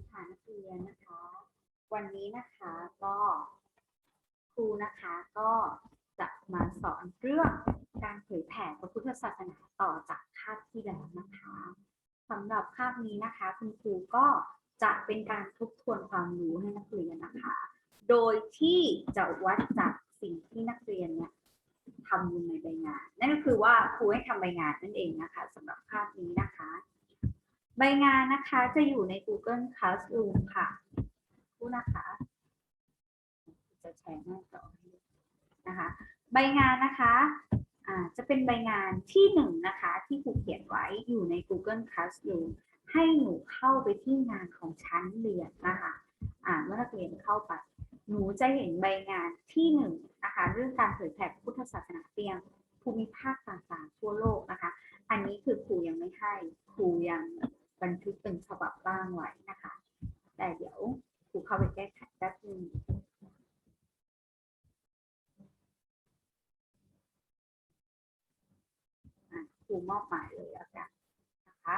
ีค่ะนักเรียนนะคะ วันนี้นะคะก็ครูนะคะก็จะมาสอนเรื่องการเผยแผ่พระพุทธศาสนาต่อจากคาบที่แล้วนะคะสำหรับคาบนี้นะคะคุณครูก็จะเป็นการทบทวนความรู้ให้นักเรียนนะคะ โดยที่จะวัดจากสิ่งที่นักเรียนเนี่ยทำอยู่ในใบงาน นั่นก็คือว่าครูให้ทำใบงานนั่นเองนะคะสำหรับคาบนี้นะคะ ใบงานนะคะจะอยู่ใน Google Classroom ค่ะผู้นะคะ จะแชร์หน้าจอให้ดูนะคะ ใบงานนะคะอ่าจะเป็นใบงานที่หนึ่งนะคะ ที่ครูเขียนไว้อยู่ใน Google Classroom ให้หนูเข้าไปที่งานของชั้นเรียนนะคะอ่าเมื่อนักเรียนเข้าไป หนูจะเห็นใบงานที่หนึ่งนะคะเรื่องการเผยแผ่พุทธศาสนาเตียงภูมิภาคต่างๆ ทั่วโลกนะคะ อันนี้คือครูยังไม่ให้ครูยัง บันทึกเป็นฉบับร่างไว้นะคะ แต่เดี๋ยวครูเข้าไปแก้ไขแป๊บนึงครูมอบหมายเลยแล้วกันนะคะ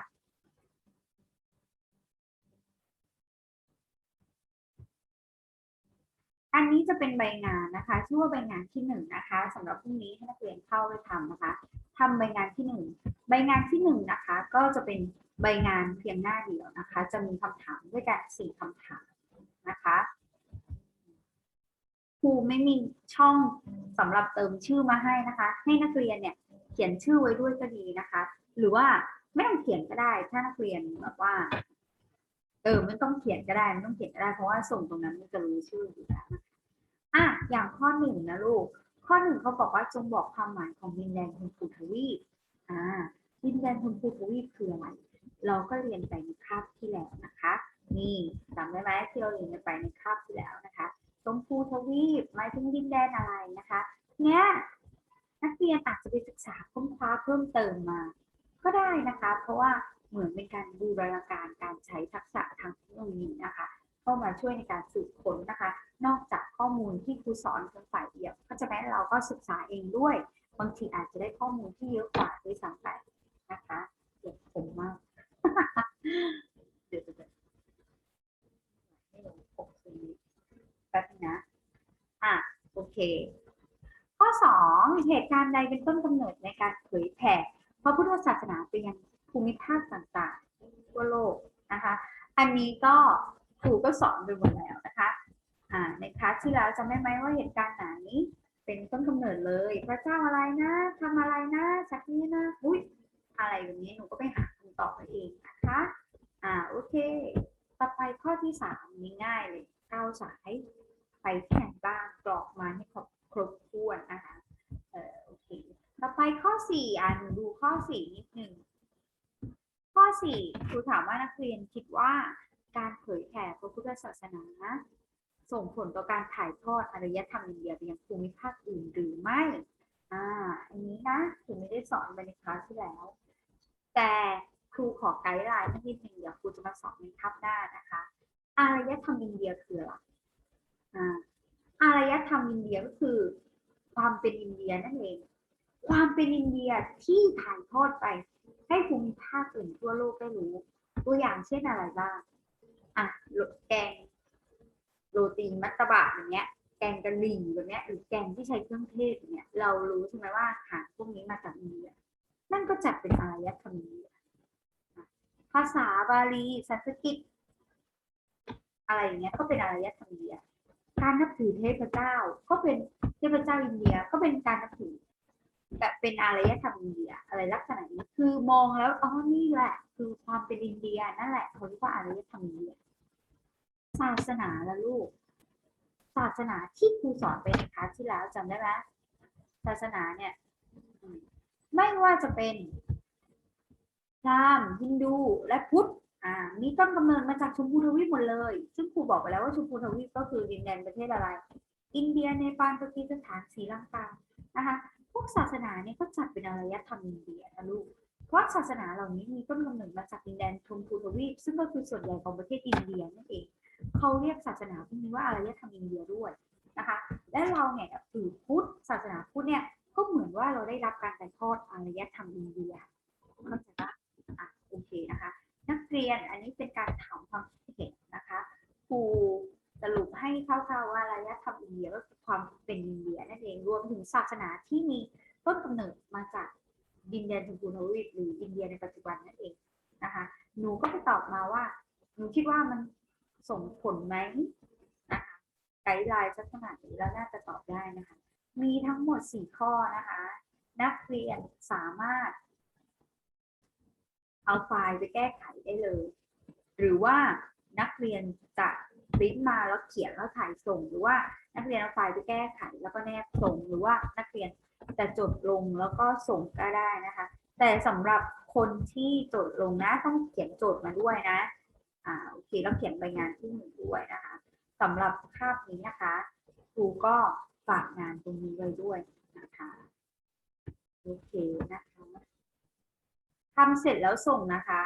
อันนี้จะเป็นใบงานนะคะ ชื่อว่าใบงานที่หนึ่งนะคะสำหรับพรุ่งนี้ให้นักเรียนเข้าไปทำนะคะทำใบงานที่หนึ่งใบงานที่หนึ่งนะคะ ก็จะเป็นใบงานเพียงหน้าเดียวนะคะ จะมีคำถามด้วยกันสี่คำถามนะคะครูไม่มีช่องสำหรับเติมชื่อมาให้นะคะ ให้นักเรียนเนี่ยเขียนชื่อไว้ด้วยก็ดีนะคะ หรือว่าไม่ต้องเขียนก็ได้ถ้านักเรียนแบบว่า เออไม่ต้องเขียนก็ได้ไม่ต้องเขียนก็ได้เพราะว่าส่งตรงนั้นมันจะรู้ชื่ออยู่แล้วอะอย่างข้อหนึ่งนะลูก ข้อหนึ่งเขาบอกว่าจงบอกความหมายของดินแดนคุณปูทวีปอ่าดินแดนคุณปูทวีปคืออะไรเราก็เรียนไปในคาบที่แล้วนะคะ นี่จำได้ไหมที่เราเรียนกันไปในคาบที่แล้วนะคะชมพูทวีปหมายถึงดินแดนอะไรนะคะ เนี้ยนักเรียนอาจจะไปศึกษาค้นคว้าเพิ่มเติมมา ก็ได้นะคะ เพราะว่า เหมือนเป็นการบูรณาการการใช้ทักษะทางเทคโนโลยีนะคะ เข้ามาช่วยในการสืบค้นนะคะ นอกจากข้อมูลที่ครูสอนเพียงฝ่ายเดียวก็จะแม้เราก็ศึกษาเองด้วย บางทีอาจจะได้ข้อมูลที่เยอะกว่าด้วยซ้ำไปนะคะเด็กผมมากเดี๋ยวจะไม่ลงปกสีแป๊บนึงนะอะโอเค ข้อสองเหตุการณ์ใดเป็นต้นกำเนิดในการเผยแผ่พระพุทธศาสนาไปยัง ภูมิภาคต่างๆ ทั่วโลกนะคะ อันนี้ก็ครูก็สอนไปหมดแล้วนะคะอ่าในคลาสที่แล้วจำได้ไหมว่าเหตุการณ์ไหน เป็นต้นกำเนิดเลย พระเจ้าอะไรนะทำอะไรนะสักนี้นะอุ้ยอะไรแบบนี้หนูก็ไปหาคำตอบเอาเองนะคะอ่าโอเค ต่อไปข้อที่สามนี้ง่ายเลยก้าวสายไปที่ไหนบ้างกรอกมาให้ครบครบถ้วนนะคะเออโอเค ต่อไปข้อสี่อ่านดูข้อสี่นิดหนึ่ง ข้อสี่ครูถามว่านักเรียนคิดว่าการเผยแผ่พระพุทธศาสนา ส่งผลต่อการถ่ายทอดอารยธรรมอินเดียไปยังภูมิภาคอื่นหรือไม่ อ่า อันนี้นะครูไม่ได้สอนไปในคลาสที่แล้ว แต่ครูขอไกด์ไลน์นิดนึงเดี๋ยวครูจะมาสอนในคาบหน้านะคะ อารยธรรมอินเดียคืออะไรอ่า อารยธรรมอินเดียก็คือ ความเป็นอินเดียนั่นเอง ความเป็นอินเดียที่ถ่ายทอดไป ให้ภูมิภาคอื่นทั่วโลกได้รู้ ตัวอย่างเช่นอะไรบ้างอะแกงโรตีมัตตบะอย่างเงี้ย แกงกะหรี่แบบเนี้ยหรือแกงที่ใช้เครื่องเทศเงี้ยเรารู้ใช่ไหมว่าอาหารพวกนี้มาจากอินเดียนั่นก็จัดเป็นอารยธรรมอินเดียภาษาบาลีสันสกฤตอะไรอย่างเงี้ยก็เป็นอารยธรรมอินเดีย การนับถือเทพเจ้า ก็เป็นเทพเจ้าอินเดียก็เป็นการนับถือแบบเป็นอารยธรรมอินเดียอะไรลักษณะนี้ คือมองแล้วอ๋อนี่แหละ คือความเป็นอินเดียนั่นแหละเขาเรียกว่าอารยธรรมอินเดียศาสนาละลูก ศาสนาที่ครูสอนไปในคลาสที่แล้วจำได้ไหมศาสนาเนี่ยไม่ว่าจะเป็นพราหมณ์ฮินดูและพุทธอ่ามีต้นกำเนิดมาจากชมพูทวีปหมดเลย ซึ่งครูบอกไปแล้วว่าชมพูทวีปก็คือดินแดนประเทศอะไร อินเดียเนปาลปากีสถานศรีลังกานะคะพวกศาสนาเนี่ยก็จัดเป็นอารยธรรมอินเดียนะลูก เพราะศาสนาเหล่านี้มีต้นกำเนิดมาจากดินแดนชมพูทวีปซึ่งก็คือส่วนใหญ่ของประเทศอินเดียนั่นเองเขาเรียกศาสนาพวกนี้ว่าอารยธรรมอินเดียด้วยนะคะ และเราเนี่ยถือพุทธศาสนาพุทธเนี่ยก็เหมือนว่าเราได้รับการถ่ายทอดอารยธรรมอินเดียเข้าใจปะอะโอเคนะคะ นักเรียนอันนี้เป็นการถามความคิดเห็นรูสรุปให้คร่าวๆว่าอารยธรรมอินเดียก็คือความเป็นอินเดียนั่นเองรวมถึงศาสนาที่มีต้นกำเนิดมา ดินแดนชมพูทวีปหรืออินเดียในปัจจุบันนั่นเองนะคะหนูก็ไปตอบมาว่าหนูคิดว่ามันส่งผลไหมนะคะไกด์ไลน์สักขนาดนี้แล้วน่าจะตอบได้นะคะ มีทั้งหมดสี่ข้อนะคะ นักเรียนสามารถ เอาไฟล์ไปแก้ไขได้เลย หรือว่านักเรียนจะริ้นมาแล้วเขียนแล้วถ่ายส่ง หรือว่านักเรียนเอาไฟล์ไปแก้ไขแล้วก็แนบส่ง หรือว่านักเรียน จะจดลงแล้วก็ส่งก็ได้นะคะ แต่สำหรับคนที่จดลงนะต้องเขียนโจทย์มาด้วยนะอ่าโอเคแล้วเขียนใบงานที่หนึ่งด้วยนะคะสำหรับคาบนี้นะคะครูก็ฝากงานตรงนี้ไว้ด้วยนะคะโอเคนะคะทำเสร็จแล้วส่งนะคะ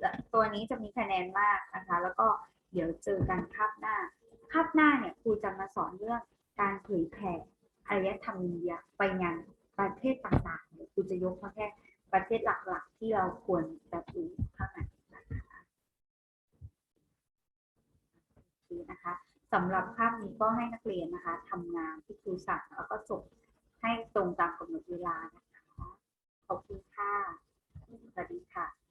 และตัวนี้จะมีคะแนนมากนะคะ แล้วก็เดี๋ยวเจอกันคาบหน้าคาบหน้าเนี่ยครูจะมาสอนเรื่องการเผยแผ่ อารยธรรมอินเดียไปยังประเทศต่างๆเดี๋ยครูจะยกมาแค่ประเทศหลักๆ ที่เราควรจะดูข้างในนะคะนี้นะคะสำหรับภาพนี้ก็ให้นักเรียนนะคะทำงานที่ครูสั่งแล้วก็ส่งให้ตรงตามกำหนดเวลานะคะขอบคุณค่ะสวัสดีค่ะ